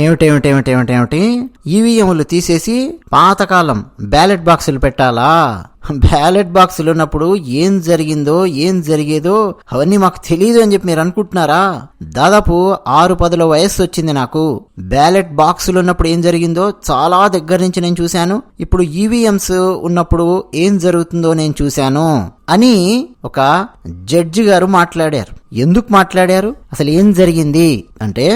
ఏమిటేమిటేమిటేమిటేమిటి ఈవీఎంలు తీసేసి పాతకాలం బ్యాలెట్ బాక్సులు పెట్టాలా? బ్యాలెట్ బాక్సులు ఉన్నప్పుడు ఏం జరిగిందో ఏం జరిగేదో అవన్నీ మాకు తెలియదు అని చెప్పి మీరు అనుకుంటున్నారా? దాదాపు ఆరు పదుల వయస్సు వచ్చింది నాకు. బ్యాలెట్ బాక్సులు ఉన్నప్పుడు ఏం జరిగిందో చాలా దగ్గర నుంచి నేను చూశాను. ఇప్పుడు ఈవీఎంస్ ఉన్నప్పుడు ఏం జరుగుతుందో నేను చూశాను అని ఒక జడ్జి గారు మాట్లాడారు. ఎందుకు మాట్లాడారు? అసలు ఏం జరిగింది? అంటే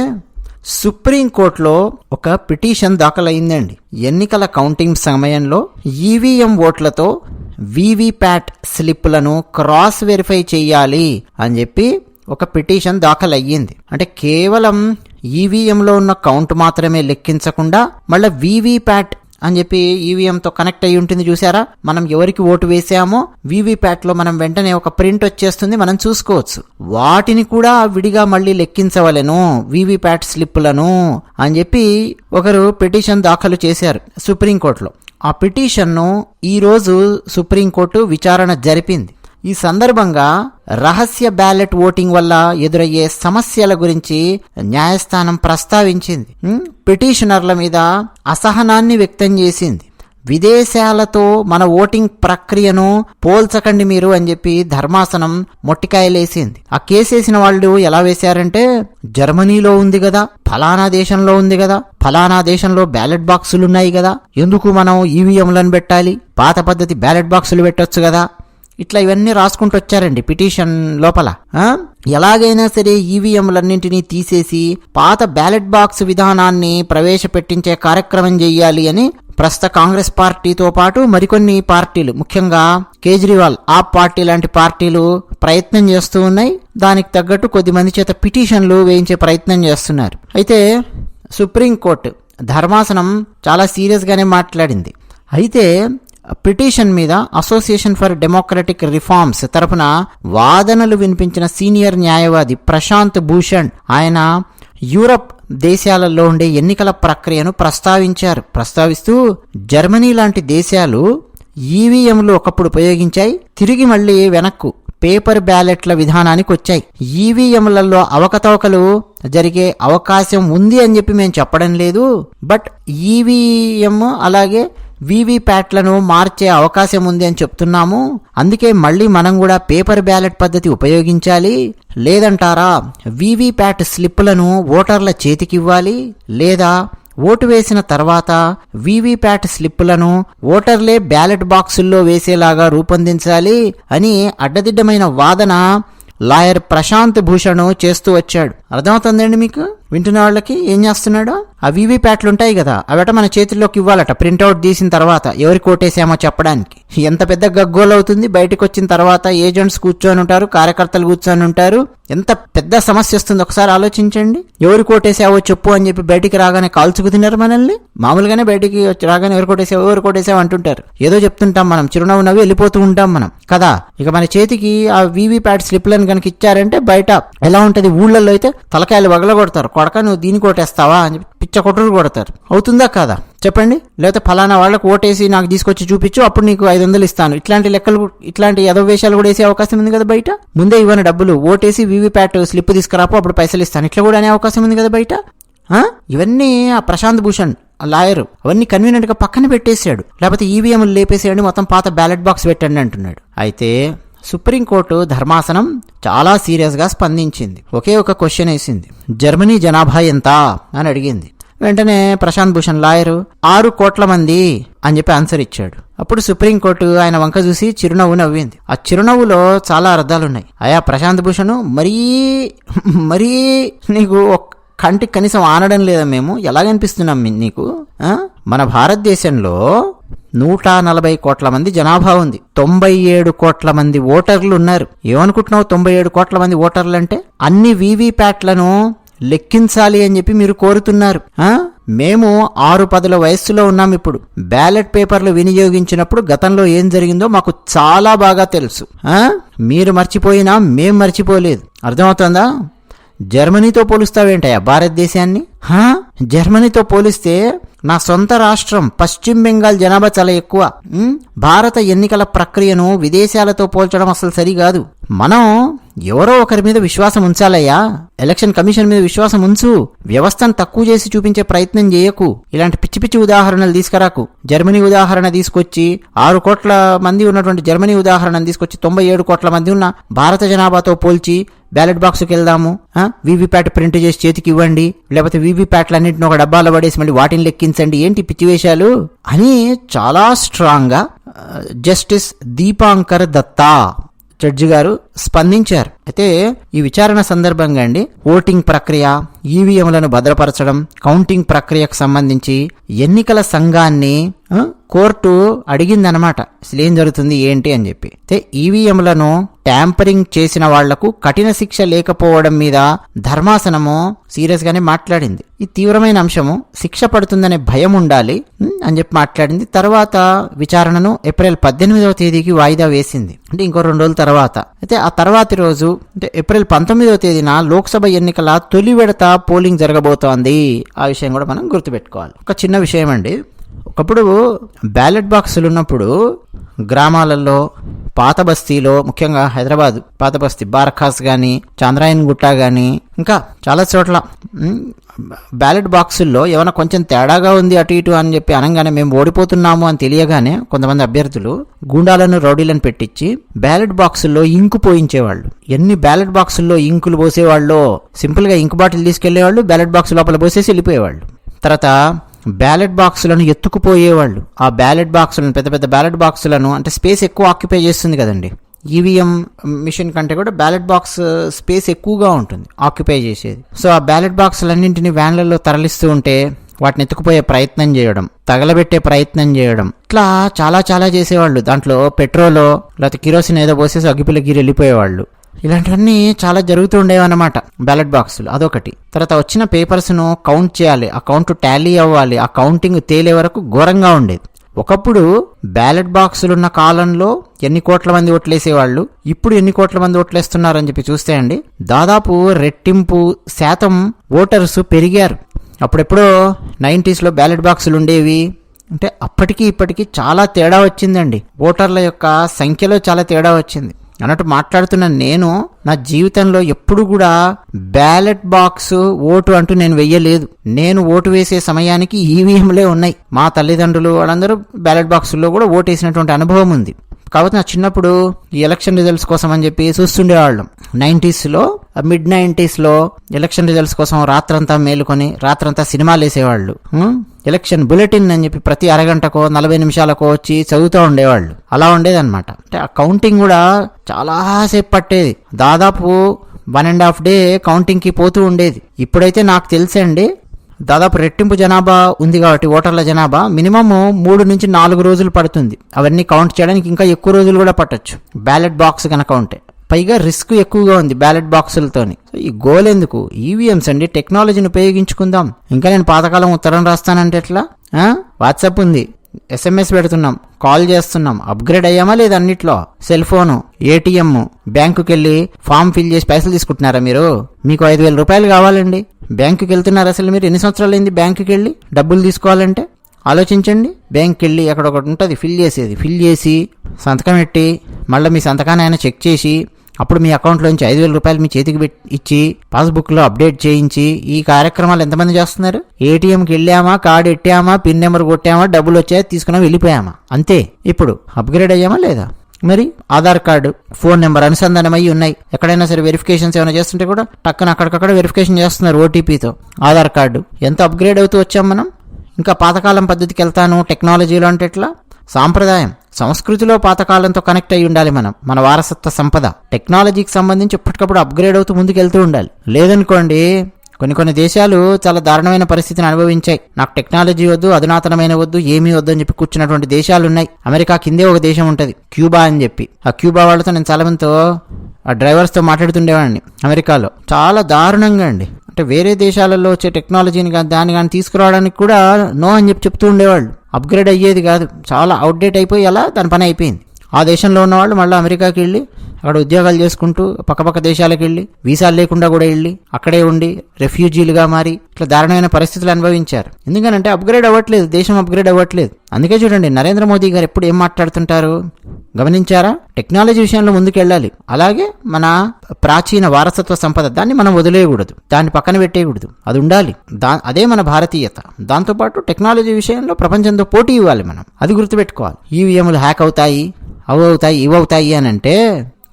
సుప్రీంకోర్టులో ఒక పిటిషన్ దాఖలైందండి. ఎన్నికల కౌంటింగ్ సమయంలో ఈవీఎం ఓట్లతో వీవీప్యాట్ స్లిప్లను క్రాస్ వెరిఫై చేయాలి అని చెప్పి ఒక పిటిషన్ దాఖలయ్యింది. అంటే కేవలం ఈవీఎంలో ఉన్న కౌంట్ మాత్రమే లెక్కించకుండా మళ్ళీ వీవీప్యాట్ అని చెప్పి ఈవీఎంతో కనెక్ట్ అయి ఉంటుంది చూసారా? మనం ఎవరికి ఓటు వేసామో వీవీప్యాట్లో మనం వెంటనే ఒక ప్రింట్ వచ్చేస్తుంది మనం చూసుకోవచ్చు. వాటిని కూడా విడిగా మళ్ళీ లెక్కించవలెను వీవీప్యాట్ స్లిప్పులను అని చెప్పి ఒకరు పిటిషన్ దాఖలు చేశారు సుప్రీంకోర్టులో. ఆ పిటిషన్ను ఈరోజు సుప్రీంకోర్టు విచారణ జరిపింది. ఈ సందర్భంగా రహస్య బ్యాలెట్ ఓటింగ్ వల్ల ఎదురయ్యే సమస్యల గురించి న్యాయస్థానం ప్రస్తావించింది. పిటిషనర్ల మీద అసహనాన్ని వ్యక్తం చేసింది. విదేశాలతో మన ఓటింగ్ ప్రక్రియను పోల్చకండి మీరు అని చెప్పి ధర్మాసనం మొట్టికాయలేసింది. ఆ కేసేసిన వాళ్ళు ఎలా వేశారంటే జర్మనీలో ఉంది కదా ఫలానా దేశంలో ఉంది కదా ఫలానా దేశంలో బ్యాలెట్ బాక్సులు ఉన్నాయి కదా ఎందుకు మనం ఈవీఎంలను పెట్టాలి? పాత పద్ధతి బ్యాలెట్ బాక్సులు పెట్టొచ్చు కదా. ఇట్లా ఇవన్నీ రాసుకుంటూ వచ్చారండి పిటిషన్ లోపల. ఎలాగైనా సరే ఈవీఎంలన్నింటినీ తీసేసి పాత బ్యాలెట్ బాక్స్ విధానాన్ని ప్రవేశపెట్టించే కార్యక్రమం చేయాలి అని ప్రస్తుత కాంగ్రెస్ పార్టీతో పాటు మరికొన్ని పార్టీలు ముఖ్యంగా కేజ్రీవాల్ ఆ పార్టీ లాంటి పార్టీలు ప్రయత్నం చేస్తూ ఉన్నాయి. దానికి తగ్గట్టు కొద్దిమంది చేత పిటిషన్లు వేయించే ప్రయత్నం చేస్తున్నారు. అయితే సుప్రీంకోర్టు ధర్మాసనం చాలా సీరియస్గానే మాట్లాడింది. అయితే పిటిషన్ మీద అసోసియేషన్ ఫర్ డెమోక్రటిక్ రిఫార్మ్స్ తరపున వాదనలు వినిపించిన సీనియర్ న్యాయవాది ప్రశాంత్ భూషణ్. ఆయన యూరప్ దేశాలలో ఉండే ఎన్నికల ప్రక్రియను ప్రస్తావించారు. ప్రస్తావిస్తూ జర్మనీ లాంటి దేశాలు ఈవీఎంలు ఒకప్పుడు ఉపయోగించాయి తిరిగి మళ్ళీ వెనక్కు పేపర్ బ్యాలెట్ల విధానానికి వచ్చాయి. ఈవీఎంలలో అవకతవకలు జరిగే అవకాశం ఉంది అని చెప్పి మేము చెప్పడం లేదు. బట్ ఈవీఎం అలాగే వీవీప్యాట్లను మార్చే అవకాశం ఉంది అని చెప్తున్నాము. అందుకే మళ్ళీ మనం కూడా పేపర్ బ్యాలెట్ పద్ధతి ఉపయోగించాలి. లేదంటారా వీవీప్యాట్ స్లిప్పులను ఓటర్ల చేతికివ్వాలి. లేదా ఓటు వేసిన తర్వాత వీవీప్యాట్ స్లిప్పులను ఓటర్లే బ్యాలెట్ బాక్సుల్లో వేసేలాగా రూపొందించాలి అని అడ్డదిడ్డమైన వాదన లాయర్ ప్రశాంత్ భూషణ్ చేస్తూ వచ్చాడు. అర్థమవుతుందండి మీకు? వింటున్న వాళ్ళకి ఏం చేస్తున్నాడు? ఆ వీవీప్యాట్లు ఉంటాయి కదా అవట మన చేతుల్లోకి ఇవ్వాలట. ప్రింట్అవుట్ తీసిన తర్వాత ఎవరి కోటేసామో చెప్పడానికి. ఎంత పెద్ద గగ్గోలు అవుతుంది బయటకు వచ్చిన తర్వాత ఏజెంట్స్ కూర్చొని ఉంటారు కార్యకర్తలు కూర్చొని ఉంటారు. ఎంత పెద్ద సమస్య వస్తుంది ఒకసారి ఆలోచించండి. ఎవరు కోటేసావో చెప్పు అని చెప్పి బయటికి రాగానే కాల్చుకు తిన్నారు మనల్ని? మామూలుగానే బయటికి వచ్చి రాగానే ఎవరు కొట్టేసావు ఎవరు కొట్టేసావు అంటుంటారు. ఏదో చెప్తుంటాం మనం చిరునవ్వు నవ్వి వెళ్ళిపోతూ ఉంటాం మనం. కదా ఇక మన చేతికి ఆ వీవీ ప్యాట్ స్లిప్లను కనుక ఇచ్చారంటే బయట ఎలా ఉంటది? ఊళ్ళల్లో అయితే తలకాయలు వగలగొడతారు కొడక నువ్వు దీన్ని కొట్టేస్తావా? అని చెప్పి పిచ్చ కొట్టుడు కొడతారు. అవుతుందా కాదా? చెప్పండి. లేకపోతే ఫలానా వాళ్ళకు ఓటేసి నాకు తీసుకొచ్చి చూపించు అప్పుడు నీకు ఐదు వందలు ఇస్తాను. ఇట్లాంటి లెక్కలు ఇట్లాంటి వేషాలు కూడా వేసే అవకాశం ఉంది కదా బయట? ముందే ఇవ్వని డబ్బులు ఓటేసి వీవీప్యాట్ స్లిప్ తీసుకురాపు అప్పుడు పైసలు ఇస్తాను. ఇట్లా కూడా అనే అవకాశం ఉంది కదా బయట? ఇవన్నీ ఆ ప్రశాంత్ భూషణ్ ఆ లాయర్ అవన్నీ కన్వీనియంట్గా పక్కన పెట్టేశాడు. లేకపోతే ఈవీఎంలు లేపేసేయండి మొత్తం పాత బ్యాలెట్ బాక్స్ పెట్టండి అంటున్నాడు. అయితే సుప్రీంకోర్టు ధర్మాసనం చాలా సీరియస్గా స్పందించింది. ఒకే ఒక క్వశ్చన్ వేసింది. జర్మనీ జనాభా ఎంత? అని అడిగింది. వెంటనే ప్రశాంత్ భూషణ్ లాయరు ఆరు కోట్ల మంది అని చెప్పి ఆన్సర్ ఇచ్చాడు. అప్పుడు సుప్రీంకోర్టు ఆయన వంక చూసి చిరునవ్వు నవ్వింది. ఆ చిరునవ్వులో చాలా అర్థాలు ఉన్నాయి అయా ప్రశాంత్ భూషణ్ మరీ మరీ నీకు కంటికి కనీసం ఆనడం లేదా మేము? ఎలాగనిపిస్తున్నాం నీకు? మన భారతదేశంలో నూట నలభై కోట్ల మంది జనాభా ఉంది. తొంభై ఏడు కోట్ల మంది ఓటర్లు ఉన్నారు. ఏమనుకుంటున్నావు తొంభై ఏడు కోట్ల మంది ఓటర్లు అంటే అన్ని వీవీప్యాట్లను లెక్కించాలి అని చెప్పి మీరు కోరుతున్నారు. మేము ఆరు పదుల వయస్సులో ఉన్నాం ఇప్పుడు. బ్యాలెట్ పేపర్లు వినియోగించినప్పుడు గతంలో ఏం జరిగిందో మాకు చాలా బాగా తెలుసు. మీరు మర్చిపోయినా మేం మర్చిపోలేదు. అర్థమవుతుందా? జర్మనీతో పోలుస్తావేంటయ్యా భారతదేశాన్ని? హా? జర్మనీతో పోలిస్తే నా సొంత రాష్ట్రం పశ్చిమ బెంగాల్ జనాభా చాలా ఎక్కువ. భారత ఎన్నికల ప్రక్రియను విదేశాలతో పోల్చడం అసలు సరికాదు మనం ఎవరో ఒకరి మీద విశ్వాసం ఉంచాలయ్యా. ఎలక్షన్ కమిషన్ మీద విశ్వాసం ఉంచు. వ్యవస్థను తక్కువ చేసి చూపించే ప్రయత్నం చేయకు. ఇలాంటి పిచ్చి పిచ్చి ఉదాహరణలు తీసుకురాకు. జర్మనీ ఉదాహరణ తీసుకొచ్చి ఆరు కోట్ల మంది ఉన్నటువంటి జర్మనీ ఉదాహరణ తీసుకొచ్చి తొంభై ఏడు కోట్ల మంది ఉన్న భారత జనాభాతో పోల్చి బ్యాలెట్ బాక్స్కి వెళ్దాము. వీవీప్యాట్ ప్రింట్ చేసి చేతికి ఇవ్వండి. లేకపోతే వీవీప్యాట్లన్నింటిని ఒక డబ్బాలో పడేసి మళ్ళీ వాటిని లెక్కించండి. ఏంటి పిచ్చివేషాలు అని చాలా స్ట్రాంగ్గా జస్టిస్ దీపాంకర్ దత్తా జడ్జి గారు స్పందించారు. అయితే ఈ విచారణ సందర్భంగా అండి ఓటింగ్ ప్రక్రియ ఈవీఎంలను భద్రపరచడం కౌంటింగ్ ప్రక్రియకు సంబంధించి ఎన్నికల సంఘాన్ని కోర్టు అడిగిందనమాట అసలు ఏం జరుగుతుంది ఏంటి అని చెప్పి. అయితే ఈవీఎంలను ట్యాంపరింగ్ చేసిన వాళ్ళకు కఠిన శిక్ష లేకపోవడం మీద ధర్మాసనము సీరియస్ గానే మాట్లాడింది. ఈ తీవ్రమైన అంశము శిక్ష పడుతుందనే భయం ఉండాలి అని చెప్పి మాట్లాడింది. తర్వాత విచారణను ఏప్రిల్ పద్దెనిమిదవ తేదీకి వాయిదా వేసింది. అంటే ఇంకో రెండు రోజుల తర్వాత. అయితే ఆ తర్వాతి రోజు అంటే ఏప్రిల్ పంతొమ్మిదవ తేదీన లోక్సభ ఎన్నికల తొలి విడత పోలింగ్ జరగబోతోంది. ఆ విషయం కూడా మనం గుర్తుపెట్టుకోవాలి. ఒక చిన్న విషయం అండి ఒకప్పుడు బ్యాలెట్ బాక్సులు ఉన్నప్పుడు గ్రామాలలో పాత బస్తీలో ముఖ్యంగా హైదరాబాద్ పాత బస్తీ బార్ఖాస్ కానీ చాంద్రాయన్ గుట్ట కానీ ఇంకా చాలా చోట్ల బ్యాలెట్ బాక్సుల్లో ఏమైనా కొంచెం తేడాగా ఉంది అటు ఇటు అని చెప్పి అనగానే మేము ఓడిపోతున్నాము అని తెలియగానే కొంతమంది అభ్యర్థులు గూండాలను రౌడీలను పెట్టించి బ్యాలెట్ బాక్సుల్లో ఇంకు పోయించేవాళ్ళు. ఎన్ని బ్యాలెట్ బాక్సుల్లో ఇంకులు పోసేవాళ్ళు సింపుల్గా ఇంకు బాటిల్ తీసుకెళ్ళేవాళ్ళు బ్యాలెట్ బాక్స్ లోపల పోసేసి వెళ్ళిపోయేవాళ్ళు. తర్వాత బ్యాలెట్ బాక్సులను ఎత్తుకుపోయేవాళ్ళు. ఆ బ్యాలెట్ బాక్సులను పెద్ద పెద్ద బ్యాలెట్ బాక్సులను అంటే స్పేస్ ఎక్కువ ఆక్యుపై చేస్తుంది కదండి. ఈవీఎం మిషన్ కంటే కూడా బ్యాలెట్ బాక్స్ స్పేస్ ఎక్కువగా ఉంటుంది ఆక్యుపై చేసేది. సో ఆ బ్యాలెట్ బాక్సులన్నింటినీ వ్యాన్లలో తరలిస్తూ ఉంటే వాటిని ఎత్తుకుపోయే ప్రయత్నం చేయడం తగలబెట్టే ప్రయత్నం చేయడం ఇట్లా చాలా చాలా చేసేవాళ్ళు. దాంట్లో పెట్రోలో లేకపోతే కిరోసిన్ ఏదో పోసేసి అగ్గిపిల్ల గిరి వెళ్ళిపోయేవాళ్ళు. ఇలాంటివన్నీ చాలా జరుగుతూ ఉండేవన్నమాట బ్యాలెట్ బాక్సులు అదొకటి. తర్వాత వచ్చిన పేపర్స్ను కౌంట్ చేయాలి. ఆ కౌంట్ టాలీ అవ్వాలి. ఆ కౌంటింగ్ తేలే వరకు ఘోరంగా ఉండేది. ఒకప్పుడు బ్యాలెట్ బాక్సులున్న కాలంలో ఎన్ని కోట్ల మంది ఓట్లేసేవాళ్ళు? ఇప్పుడు ఎన్ని కోట్ల మంది ఓట్లేస్తున్నారని చెప్పి చూస్తే అండి దాదాపు రెట్టింపు శాతం ఓటర్స్ పెరిగారు. అప్పుడెప్పుడో నైంటీస్లో బ్యాలెట్ బాక్సులు ఉండేవి. అంటే అప్పటికి ఇప్పటికీ చాలా తేడా వచ్చిందండి. ఓటర్ల యొక్క సంఖ్యలో చాలా తేడా వచ్చింది. అన్నట్టు మాట్లాడుతున్న నేను నా జీవితంలో ఎప్పుడు కూడా బ్యాలెట్ బాక్స్ ఓటు అంటూ నేను వెయ్యలేదు. నేను ఓటు వేసే సమయానికి ఈవీఎంలే ఉన్నాయి. మా తల్లిదండ్రులు వాళ్ళందరూ బ్యాలెట్ బాక్సుల్లో కూడా ఓటు వేసినటువంటి అనుభవం ఉంది. కాబట్టి నా చిన్నప్పుడు ఈ ఎలక్షన్ రిజల్ట్స్ కోసం అని చెప్పి చూస్తుండేవాళ్ళం. నైంటీస్లో మిడ్ నైంటీస్లో ఎలక్షన్ రిజల్ట్స్ కోసం రాత్రంతా మేలుకొని రాత్రంతా సినిమాలు వేసేవాళ్ళు. ఎలక్షన్ బులెటిన్ అని చెప్పి ప్రతి అరగంటకో నలభై నిమిషాలకో వచ్చి చదువుతూ ఉండేవాళ్ళు. అలా ఉండేదన్నమాట. అంటే ఆ కౌంటింగ్ కూడా చాలాసేపు పట్టేది. దాదాపు వన్ అండ్ హాఫ్ డే కౌంటింగ్కి పోతూ ఉండేది. ఇప్పుడైతే నాకు తెలుసండి దాదాపు రెట్టింపు జనాభా ఉంది కాబట్టి ఓటర్ల జనాభా మినిమమ్ మూడు నుంచి నాలుగు రోజులు పడుతుంది. అవన్నీ కౌంట్ చేయడానికి ఇంకా ఎక్కువ రోజులు కూడా పట్టొచ్చు. బ్యాలెట్ బాక్స్ కనుక ఉంటే. పైగా రిస్క్ ఎక్కువగా ఉంది బ్యాలెట్ బాక్సులతోని సో ఈ గోల్ ఎందుకు? ఈవీఎంస్ అండి టెక్నాలజీని ఉపయోగించుకుందాం. ఇంకా నేను పాతకాలం ఉత్తరం రాస్తానంటే ఎట్లా? వాట్సాప్ ఉంది. ఎస్ఎంఎస్ పెడుతున్నాం. కాల్ చేస్తున్నాం. అప్గ్రేడ్ అయ్యామా లేదా అన్నిట్లో? సెల్ ఫోను ఏటీఎం బ్యాంకుకి వెళ్ళి ఫామ్ ఫిల్ చేసి పైసలు తీసుకుంటున్నారా మీరు? మీకు ఐదు వేల రూపాయలు కావాలండి. బ్యాంకుకి వెళ్తున్నారు అసలు మీరు? ఎన్ని సంవత్సరాలు అయింది బ్యాంకుకి వెళ్ళి డబ్బులు తీసుకోవాలంటే? ఆలోచించండి. బ్యాంక్కి వెళ్ళి అక్కడ ఒకటి ఉంటుంది. ఫిల్ చేసేది. ఫిల్ చేసి సంతకం పెట్టి మళ్ళీ మీ సంతకాన్ని ఆయన చెక్ చేసి అప్పుడు మీ అకౌంట్లోంచి ఐదు వేల రూపాయలు మీ చేతికి పెట్టి ఇచ్చి పాస్బుక్లో అప్డేట్ చేయించి ఈ కార్యక్రమాలు ఎంతమంది చేస్తున్నారు? ఏటీఎంకి వెళ్ళామా? కార్డు ఎట్టామా? పిన్ నెంబర్ కొట్టామా? డబ్బులు వచ్చాయా? తీసుకున్నాం వెళ్ళిపోయామా? అంతే. ఇప్పుడు అప్గ్రేడ్ అయ్యామా లేదా? మరి ఆధార్ కార్డు ఫోన్ నెంబర్ అనుసంధానం అయ్యి ఉన్నాయి. ఎక్కడైనా సరే వెరిఫికేషన్స్ ఏమైనా చేస్తుంటే కూడా టక్కన అక్కడికక్కడ వెరిఫికేషన్ చేస్తున్నారు ఓటీపీతో. ఆధార్ కార్డు. ఎంత అప్గ్రేడ్ అవుతూ వచ్చాం మనం? ఇంకా పాతకాలం పద్ధతికి వెళ్తాను టెక్నాలజీలో అంటే ఎట్లా? సాంప్రదాయం. సంస్కృతిలో పాతకాలంతో కనెక్ట్ అయి ఉండాలి మనం. మన వారసత్వ సంపద. టెక్నాలజీకి సంబంధించి ఎప్పటికప్పుడు అప్గ్రేడ్ అవుతూ ముందుకు వెళ్తూ ఉండాలి. లేదనుకోండి కొన్ని కొన్ని దేశాలు చాలా దారుణమైన పరిస్థితిని అనుభవించాయి. నాకు టెక్నాలజీ వద్దు అధునాతనమైన వద్దు ఏమీ వద్దు అని చెప్పి కూర్చున్నటువంటి దేశాలు ఉన్నాయి. అమెరికా కిందే ఒక దేశం ఉంటుంది క్యూబా అని చెప్పి. ఆ క్యూబా వాళ్ళతో నేను చాలామంతో ఆ డ్రైవర్స్తో మాట్లాడుతుండేవాడిని అమెరికాలో. చాలా దారుణంగా అండి. అంటే వేరే దేశాలలో వచ్చే టెక్నాలజీని కానీ దాన్ని కానీ తీసుకురావడానికి కూడా నో అని చెప్పి చెప్తూ ఉండేవాళ్ళు. అప్గ్రేడ్ అయ్యేది కాదు. చాలా అవుట్డేట్ అయిపోయి అలా దాని పని అయిపోయింది. ఆ దేశంలో ఉన్నవాళ్ళు మళ్ళీ అమెరికాకి వెళ్ళి అక్కడ ఉద్యోగాలు చేసుకుంటూ పక్కపక్క దేశాలకు వెళ్ళి వీసాలు లేకుండా కూడా వెళ్ళి అక్కడే ఉండి రెఫ్యూజీలుగా మారి ఇట్లా దారుణమైన పరిస్థితులు అనుభవించారు. ఎందుకనంటే అప్గ్రేడ్ అవ్వట్లేదు దేశం అప్గ్రేడ్ అవ్వట్లేదు. అందుకే చూడండి నరేంద్ర మోదీ గారు ఎప్పుడు ఏం మాట్లాడుతుంటారు? గమనించారా? టెక్నాలజీ విషయంలో ముందుకెళ్ళాలి. అలాగే మన ప్రాచీన వారసత్వ సంపద దాన్ని మనం వదిలేయకూడదు. దాన్ని పక్కన పెట్టేయకూడదు. అది ఉండాలి. దా అదే మన భారతీయత. దాంతోపాటు టెక్నాలజీ విషయంలో ప్రపంచంతో పోటీ ఇవ్వాలి మనం. అది గుర్తుపెట్టుకోవాలి. ఈవీఎంలు హ్యాక్ అవుతాయి. అవి అవుతాయి ఇవి అవుతాయి అని అంటే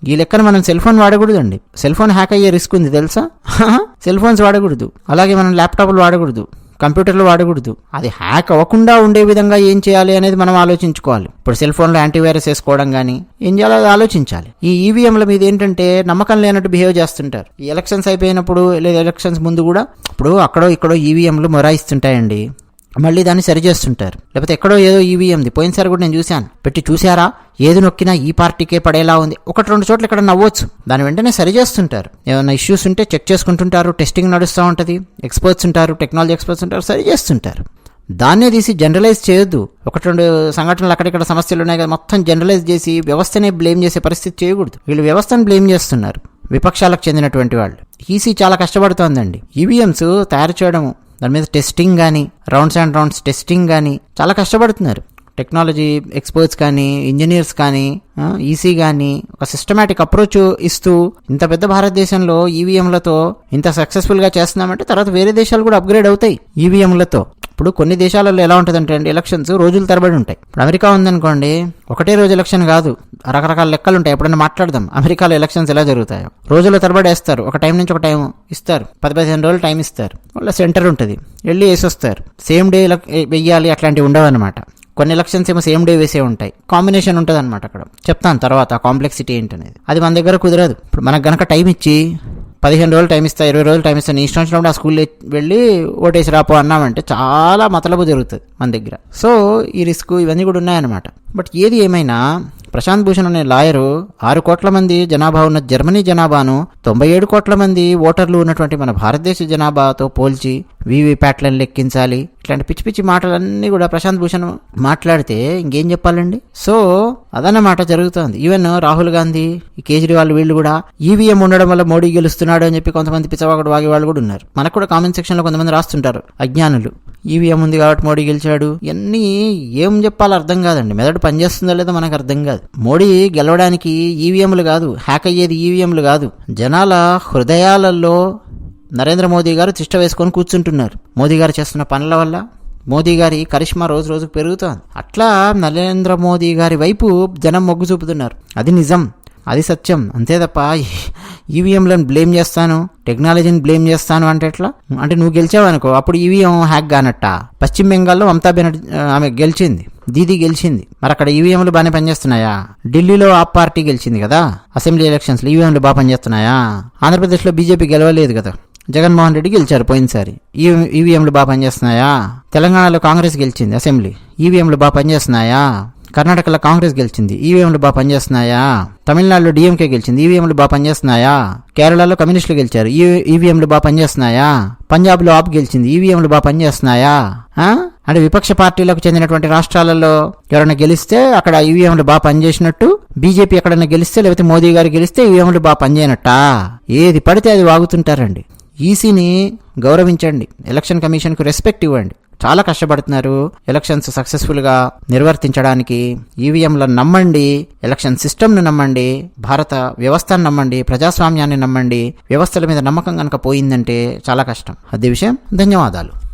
ఈ లెక్కన మనం సెల్ ఫోన్ వాడకూడదండి. సెల్ ఫోన్ హ్యాక్ అయ్యే రిస్క్ ఉంది తెలుసా? సెల్ ఫోన్స్ వాడకూడదు. అలాగే మనం ల్యాప్టాప్లు వాడకూడదు. కంప్యూటర్లు వాడకూడదు. అది హ్యాక్ అవ్వకుండా ఉండే విధంగా ఏం చేయాలి అనేది మనం ఆలోచించుకోవాలి. ఇప్పుడు సెల్ ఫోన్లో యాంటీవైరస్ వేసుకోవడం కానీ ఏం చేయాలో అది ఆలోచించాలి. ఈ ఈవీఎంల మీద ఏంటంటే నమ్మకం లేనట్టు బిహేవ్ చేస్తుంటారు. ఈ ఎలక్షన్స్ అయిపోయినప్పుడు లేదా ఎలక్షన్స్ ముందు కూడా ఇప్పుడు అక్కడో ఇక్కడో ఈవీఎంలు మొరాయిస్తుంటాయండి. మళ్ళీ దాన్ని సరిచేస్తుంటారు లేకపోతే ఎక్కడో ఏదో ఈవీఎంది పోయినసారి కూడా నేను చూశాను. పెట్టి చూసారా ఏది నొక్కినా ఈ పార్టీకే పడేలా ఉంది. ఒకటి రెండు చోట్ల ఇక్కడ నవ్వచ్చు. దాని వెంటనే సరి చేస్తుంటారు. ఏమైనా ఇష్యూస్ ఉంటే చెక్ చేసుకుంటుంటారు. టెస్టింగ్ నడుస్తూ ఉంటుంది. ఎక్స్పర్ట్స్ ఉంటారు. టెక్నాలజీ ఎక్స్పర్ట్స్ ఉంటారు. సరి చేస్తుంటారు. దాన్నే తీసి జనరలైజ్ చేయొద్దు. ఒకటి రెండు సంఘటనలు అక్కడిక్కడ సమస్యలు ఉన్నాయి కదా మొత్తం జనరలైజ్ చేసి వ్యవస్థనే బ్లేమ్ చేసే పరిస్థితి చేయకూడదు. వీళ్ళు వ్యవస్థను బ్లేమ్ చేస్తున్నారు. విపక్షాలకు చెందినటువంటి వాళ్ళు. ఈసీ చాలా కష్టపడుతోందండి. ఈవీఎంస్ తయారు చేయడము దాని మీద టెస్టింగ్ కానీ రౌండ్స్ అండ్ రౌండ్స్ టెస్టింగ్ కానీ చాలా కష్టపడుతున్నారు. టెక్నాలజీ ఎక్స్పర్ట్స్ కానీ ఇంజనీర్స్ కానీ ఈసీ కానీ ఒక సిస్టమేటిక్ అప్రోచ్ ఇస్తూ ఇంత పెద్ద భారతదేశంలో ఈవీఎంలతో ఇంత సక్సెస్ఫుల్గా చేస్తున్నామంటే తర్వాత వేరే దేశాలు కూడా అప్గ్రేడ్ అవుతాయి ఈవీఎంలతో ఇప్పుడు కొన్ని దేశాలలో ఎలా ఉంటుందంటే అండి ఎలక్షన్స్ రోజుల తరబడి ఉంటాయి. ఇప్పుడు అమెరికా ఉందనుకోండి ఒకటే రోజు ఎలక్షన్ కాదు రకరకాల లెక్కలు ఉంటాయి. ఎప్పుడైనా మాట్లాడదాం అమెరికాలో ఎలక్షన్స్ ఎలా జరుగుతాయో. రోజుల తరబడి వేస్తారు ఒక టైం నుంచి ఒక టైం ఇస్తారు పది పదిహేను రోజులు టైం ఇస్తారు వాళ్ళ సెంటర్ ఉంటుంది వెళ్ళి వేసొస్తారు. సేమ్ డే వెయ్యాలి అట్లాంటివి ఉండవన్నమాట. కొన్ని ఎలక్షన్స్ ఏమో సేమ్ డే వేసే ఉంటాయి. కాంబినేషన్ ఉంటుంది అనమాట అక్కడ. చెప్తాను తర్వాత కాంప్లెక్సిటీ ఏంటనేది. అది మన దగ్గర కుదరదు. ఇప్పుడు మనకు గనక టైం ఇచ్చి పదిహేను రోజులు టైం ఇస్తా ఇరవై రోజులు టైం ఇస్తా నీ ఇష్టం వచ్చినప్పుడు ఆ స్కూల్ వెళ్ళి ఓటేసి రాపో అన్నామంటే చాలా మతలబు జరుగుతుంది మన దగ్గర. సో ఈ రిస్క్ ఇవన్నీ కూడా ఉన్నాయన్నమాట. బట్ ఏది ఏమైనా ప్రశాంత్ భూషణ్ అనే లాయరు ఆరు కోట్ల మంది జనాభా ఉన్న జర్మనీ జనాభాను తొంభై ఏడు కోట్ల మంది ఓటర్లు ఉన్నటువంటి మన భారతదేశ జనాభాతో పోల్చి వీవీప్యాట్లను లెక్కించాలి. ఇట్లాంటి పిచ్చి పిచ్చి మాటలన్నీ కూడా ప్రశాంత్ భూషణ్ మాట్లాడితే ఇంకేం చెప్పాలండి? సో అదన్నమాట జరుగుతోంది. ఈవెన్ రాహుల్ గాంధీ కేజ్రీవాల్ వీళ్ళు కూడా ఈవీఎం ఉండడం వల్ల మోడీ గెలుస్తున్నాడు అని చెప్పి కొంతమంది పిచ్చవాగడు వాగే వాళ్ళు కూడా ఉన్నారు. మనకు కూడా కామెంట్ సెక్షన్లో కొంతమంది రాస్తుంటారు అజ్ఞానులు. ఈవీఎం ఉంది కాబట్టి మోడీ గెలిచాడు. ఇవన్నీ ఏం చెప్పాలో అర్థం కాదండి. మెదడు పనిచేస్తుందో లేదో మనకు అర్థం కాదు. మోడీ గెలవడానికి ఈవీఎంలు కాదు. హ్యాక్ అయ్యేది ఈవీఎంలు కాదు. జనాల హృదయాలలో నరేంద్ర మోదీ గారు తిష్ట వేసుకొని కూర్చుంటున్నారు. మోదీ గారు చేస్తున్న పనుల వల్ల మోదీ గారి కరిష్మా రోజు రోజుకు పెరుగుతోంది. అట్లా నరేంద్ర మోదీ గారి వైపు జనం మొగ్గు చూపుతున్నారు. అది నిజం అది సత్యం. అంతే తప్ప ఈవీఎంలను బ్లేమ్ చేస్తాను టెక్నాలజీని బ్లేమ్ చేస్తాను అంటే ఎట్లా? అంటే నువ్వు గెలిచావు అనుకో అప్పుడు ఈవీఎం హ్యాక్ కానట్ట? పశ్చిమ బెంగాల్లో మమతా బెనర్జీ ఆమె గెలిచింది. దీది గెలిచింది. మరి అక్కడ ఈవీఎంలు బాగానే పనిచేస్తున్నాయా? ఢిల్లీలో ఆప్ పార్టీ గెలిచింది కదా? అసెంబ్లీ ఎలక్షన్స్లో ఈవీఎంలు బాగా పనిచేస్తున్నాయా? ఆంధ్రప్రదేశ్లో బీజేపీ గెలవలేదు కదా? జగన్మోహన్ రెడ్డి గెలిచారు పోయినసారి. ఈవీఎంలు బాగా పనిచేస్తున్నాయా? తెలంగాణలో కాంగ్రెస్ గెలిచింది అసెంబ్లీ. ఈవీఎంలు బాగా పనిచేస్తున్నాయా? కర్ణాటకలో కాంగ్రెస్ గెలిచింది ఈవీఎంలు బాగా పనిచేస్తున్నాయా? తమిళనాడులో డిఎంకే గెలిచింది ఈవీఎంలు బాగా పనిచేస్తున్నాయా? కేరళలో కమ్యూనిస్టులు గెలిచారు ఈవీఎంలు బాగా పనిచేస్తున్నాయా? పంజాబ్లో ఆప్ గెలిచింది ఈవీఎంలు బాగా పనిచేస్తున్నాయా? అంటే విపక్ష పార్టీలకు చెందినటువంటి రాష్ట్రాలలో ఎవరైనా గెలిస్తే అక్కడ ఈవీఎంలు బాగా పనిచేసినట్టు బీజేపీ ఎక్కడైనా గెలిస్తే లేకపోతే మోదీ గారు గెలిస్తే ఈవీఎంలు బాగా పనిచేయనట్టా? ఏది పడితే అది వాగుతుంటారండి. ఈసీని గౌరవించండి. ఎలక్షన్ కమిషన్కు రెస్పెక్ట్ ఇవ్వండి. చాలా కష్టపడుతున్నారు. ఎలక్షన్స్ సక్సెస్ఫుల్గా నిర్వర్తించడానికి ఈవీఎంలను నమ్మండి. ఎలక్షన్ సిస్టమ్ను నమ్మండి. భారత వ్యవస్థను నమ్మండి. ప్రజాస్వామ్యాన్ని నమ్మండి. వ్యవస్థల మీద నమ్మకం కనుక పోయిందంటే చాలా కష్టం. అదే విషయం. ధన్యవాదాలు.